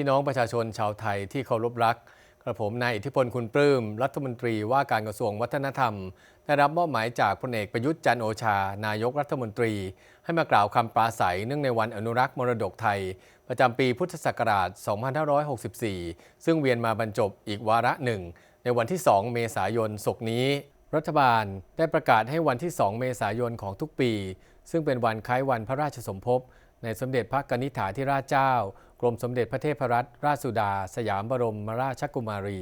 พี่น้องประชาชนชาวไทยที่เคารพรัก กระผมนายอิทธิพลคุณปลื้มรัฐมนตรีว่าการกระทรวงวัฒนธรรม ได้รับมอบหมายจากพลเอกประยุทธ์จันโอชา นายกรัฐมนตรี ให้มากล่าวคำปราศัยเนื่องในวันอนุรักษ์มรดกไทย ประจำปีพุทธศักราช 2564 ซึ่งเวียนมาบรรจบอีกวาระหนึ่ง ในวันที่ 2 เมษายนศกนี้ รัฐบาลได้ประกาศให้วันที่ 2 เมษายนของทุกปี ซึ่งเป็นวันคล้ายวันพระราชสมภพ ในสมเด็จพระกนิษฐาธิราชเจ้า กรมสมเด็จพระเทพรัตนราชสุดา สยามบรมราชกุมารี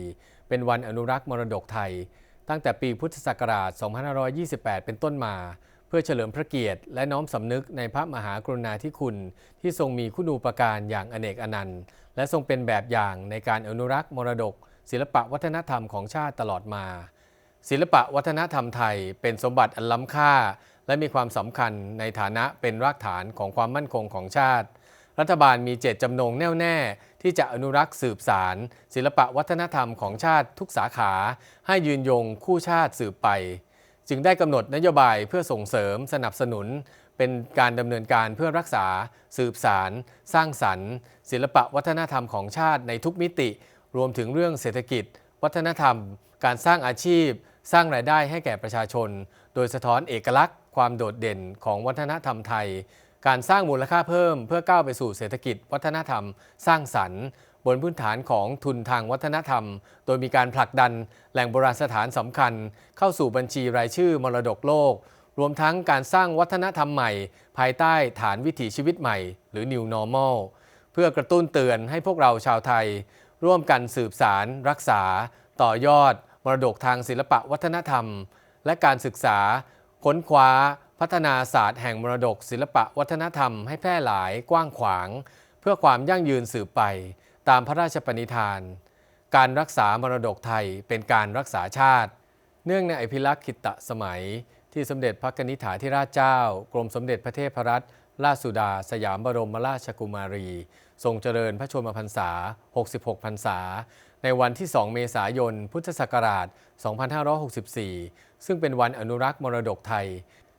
เป็นวันอนุรักษ์มรดกไทย ตั้งแต่ปีพุทธศักราช 2528 เป็นต้นมา เพื่อเฉลิมพระเกียรติ และน้อมสำนึกในพระมหากรุณาธิคุณ ที่ทรงมีคุณูปการอย่างอเนกอนันต์ และทรงเป็นแบบอย่างในการอนุรักษ์มรดก ศิลปะวัฒนธรรมของชาติตลอดมา ศิลปะวัฒนธรรมไทยเป็นสมบัติอันล้ำค่า และมีความสำคัญในฐานะเป็นรากฐานของความมั่นคงของชาติ รัฐบาลมีเจตจำนงแน่วแน่ ที่จะอนุรักษ์สืบสาร ศิลปะวัฒนธรรมของชาติทุกสาขา ให้ยืนยงคู่ชาติสืบไป จึงได้กำหนดนโยบายเพื่อส่งเสริมสนับสนุน เป็นการดำเนินการเพื่อรักษา สืบสาร สร้างสรรค์ ศิลปะวัฒนธรรมของชาติในทุกมิติ รวมถึงเรื่องเศรษฐกิจ วัฒนธรรม การสร้างอาชีพ สร้างรายได้ให้แก่ประชาชน โดยสะท้อนเอกลักษณ์ ความโดดเด่นของวัฒนธรรมไทย การสร้างมูลค่าเพิ่ม เพื่อก้าวไปสู่เศรษฐกิจ วัฒนธรรม สร้างสรรค์ บนพื้นฐานของทุนทางวัฒนธรรม โดยมีการผลักดันแหล่งโบราณสถานสำคัญ เข้าสู่บัญชีรายชื่อมรดกโลก รวมทั้งการสร้างวัฒนธรรมใหม่ ภายใต้ฐานวิถีชีวิตใหม่ หรือ New Normal เพื่อกระตุ้นเตือนให้พวกเราชาวไทย ร่วมกันสืบสาร รักษา ต่อยอด มรดกทางศิลปะวัฒนธรรม และการศึกษา ค้นคว้า พัฒนาศาสตร์แห่งมรดกศิลปะวัฒนธรรมให้แพร่หลายกว้างขวาง เพื่อความยั่งยืนสืบไป ตามพระราชปณิธาน การรักษามรดกไทยเป็นการรักษาชาติ เนื่องในอภิลักษ์ขิตสมัย ที่สมเด็จพระนิษฐาธิราชเจ้า กรมสมเด็จพระเทพรัตน ราชสุดา สยามบรมราชกุมารี ทรงเจริญพระชนมพรรษา 66 พรรษา ในวันที่ 2 เมษายน พุทธศักราช 2564 ซึ่งเป็นวันอนุรักษ์มรดกไทย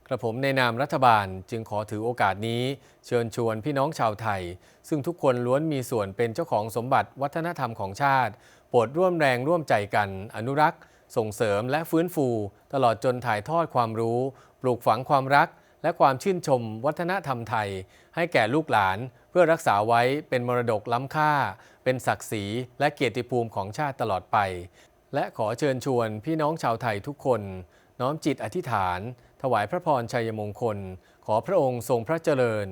กระผมในนามรัฐบาลจึงขอถือโอกาสนี้ เชิญชวนพี่น้องชาวไทย ซึ่งทุกคนล้วนมีส่วนเป็นเจ้าของสมบัติวัฒนธรรมของชาติ โปรดร่วมแรงร่วมใจกัน อนุรักษ์ ส่งเสริมและฟื้นฟู ตลอดจนถ่ายทอดความรู้ ปลูกฝังความรัก และความชื่นชมวัฒนธรรมไทย ให้แก่ลูกหลาน เพื่อรักษาไว้เป็นมรดกล้ำค่า เป็นศักดิ์ศรีและเกียรติภูมิของชาติตลอดไป และขอเชิญชวนพี่น้องชาวไทยทุกคน น้อมจิตอธิษฐาน ถวายพระพรชัยมงคล ขอพระองค์ทรงพระเจริญ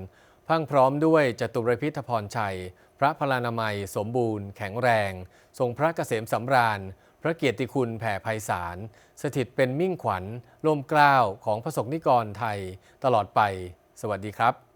พังพร้อมด้วยจตุรพิธพรชัย พระพลานามัย สมบูรณ์ แข็งแรง ทรงพระเกษมสำราญ ระเกียรติคุณแผ่ไพศาลสถิตเป็นมิ่งขวัญล่มเกล้าวของพระสงฆ์นิกรไทยตลอดไป สวัสดีครับ